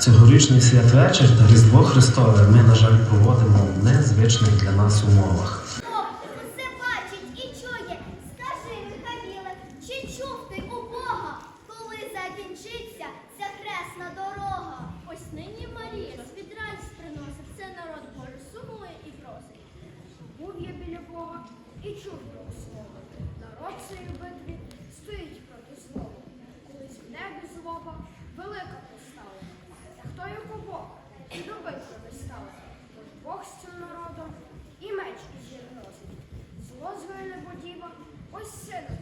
Цьогорічний святвечір та Різдво Христове ми, на жаль, проводимо в незвичних для нас умовах. question.